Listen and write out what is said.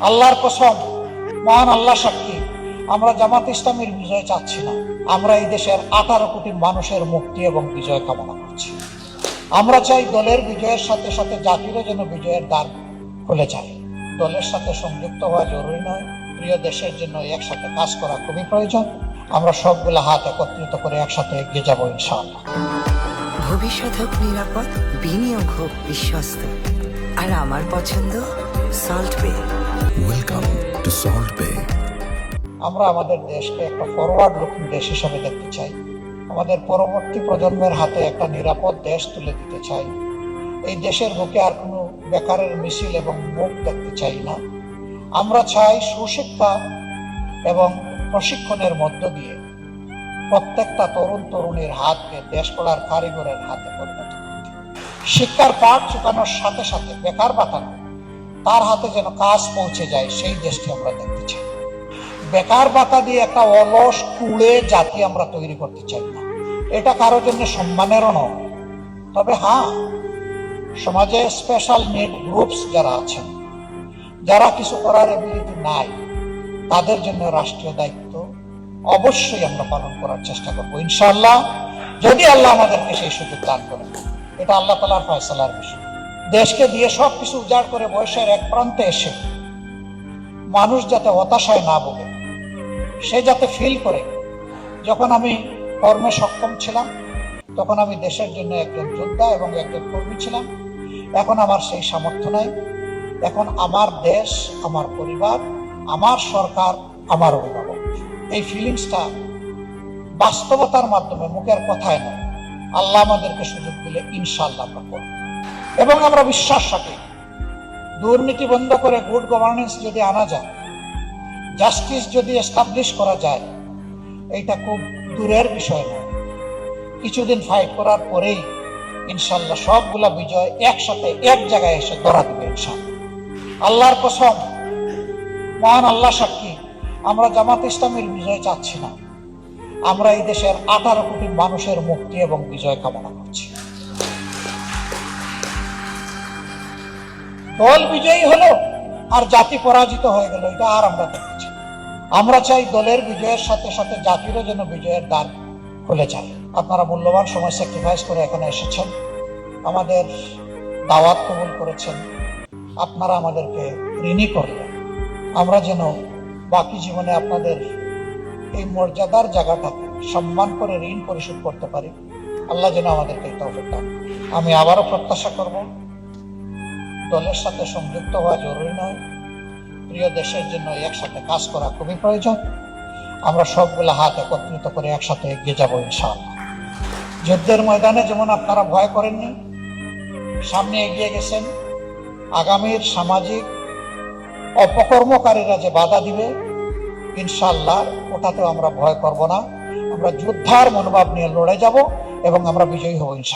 আল্লাহর কসম, মহান আল্লাহ সাক্ষী, আমরা জামাত ইসলামের বিজয় চাচ্ছি না। আমরা এই দেশের আঠারো কোটি মানুষের মুক্তি এবং বিজয় কামনা করছি। আমরা চাই দলের বিজয়ের সাথে সাথে জাতিরও যেন বিজয়ের দ্বার খুলে যায়। দলের সাথে সংযুক্ত হওয়া জরুরি নয়। প্রিয় দেশের জন্য একসাথে কাজ করা খুবই প্রয়োজন। আমরা সবগুলো হাত একত্রিত করে একসাথে এগিয়ে যাব, ইনশাআল্লাহ। ভবিষ্যৎ হোক নিরাপদ, বিনিয়োগ হোক বিশ্বস্ত। আর আমার পছন্দ সল্ট বে Welcome to Salt Bay. আমরা আমাদের দেশকে একটা ফরওয়ার্ড লুকিং দেশ হিসাবে দেখতে চাই। আমাদের পরবর্তী প্রজন্মের হাতে একটা নিরাপদ দেশ তুলে দিতে চাই। এই দেশের বুকে আর কোনো বেকারের মিছিল এবং মুখ দেখতে চাই না। আমরা চাই সুশিক্ষা এবং প্রশিক্ষণের মধ্য দিয়ে প্রত্যেকটা তরুণ তরুণীর হাতকে দেশ পড়ার কারিগরের হাতে পরিণত শিক্ষার পাঠ চুকানোর সাথে সাথে বেকার বাতানো তার হাতে যেন কাজ পৌঁছে যায়, সেই দেশটি আমরা দেখতে চাই। বেকার ভাতা দিয়ে একটা অলস, কুড়ে জাতি আমরা তৈরি করতে চাই না। এটা কারোর জন্য সম্মানেরও নয়। তবে হ্যাঁ সমাজে স্পেশাল নিড গ্রুপস যারা আছেন, যারা কিছু করার এবিলিটি নাই, তাদের জন্য রাষ্ট্রীয় দায়িত্ব অবশ্যই আমরা পালন করার চেষ্টা করব। ইনশাল্লাহ যদি আল্লাহ আমাদেরকে সেই সুযোগ দান করেন, এটা আল্লাহ তালার ফয়সালার বিষয়। দেশকে দিয়ে সব কিছু উজাড় করে বয়সের এক প্রান্তে এসে মানুষ যাতে হতাশায় না ভোগে, সে যাতে ফিল করে। যখন আমি কর্মে সক্ষম ছিলাম, তখন আমি দেশের জন্য একজন যোদ্ধা এবং একজন কর্মী ছিলাম। এখন আমার সেই সামর্থ্য নাই। এখন আমার দেশ, আমার পরিবার, আমার সরকার, আমার অভিভাবক। এই ফিলিংসটা বাস্তবতার মাধ্যমে মুখের কথায় নয়। আল্লাহ আমাদেরকে সুযোগ দিলে ইনশাল্লাহ আমরা করব। এবং আমরা বিশ্বাস রাখি দুর্নীতি বন্ধ করে গুড গভর্নেন্স যদি আনা যায় জাস্টিস যদি এস্টাবলিশ করা যায়, এইটা খুব দূরের বিষয় নয় কিছুদিন ফাইট করার পরেই ইনশাল্লাহ সবগুলা বিজয় একসাথে এক জায়গায় এসে ধরা দিবে ইনশাল্লাহ আল্লাহর কসম, মহান আল্লাহ সাক্ষী, আমরা জামাত ইসলামের বিজয় চাচ্ছি না। আমরা এই দেশের আঠারো কোটি মানুষের মুক্তি এবং বিজয় কামনা করছি। দল বিজয়ী হলো আর জাতি পরাজিত হয়ে গেল, এটা আর আমরা চাই আমরা চাই দলের বিজয়ের সাথে সাথে জাতিরও যেন বিজয়ের দ্বার খুলে যায়। আপনারা মূল্যবান সময় স্যাক্রিফাইস করে এখানে এসেছেন। আমাদের দাওয়াত কবুল করেছেন। আপনারা আমাদেরকে ঋণী করলেন। আমরা যেন বাকি জীবনে আপনাদের এই মর্যাদার জায়গাটাকে সম্মান করে ঋণ পরিশোধ করতে পারি। আল্লাহ যেন আমাদেরকে তৌফিক আমি আবারও প্রত্যাশা করব দলের সাথে সংযুক্ত হওয়া জরুরি নয়। প্রিয় দেশের জন্য একসাথে কাজ করা খুবই প্রয়োজন। আমরা সবগুলো হাত একত্রিত করে একসাথে এগিয়ে যাব ইনশাআল্লাহ। যুদ্ধের ময়দানে যেমন আপনারা ভয় করেননি, সামনে এগিয়ে গেছেন। আগামীর সামাজিক অপকর্মকারীরা যে বাধা দিবে, ইনশাআল্লাহ ওটাতেও আমরা ভয় করব না। আমরা যোদ্ধার মনোভাব নিয়ে লড়ে যাব এবং আমরা বিজয়ী হব ইনশাআল্লাহ।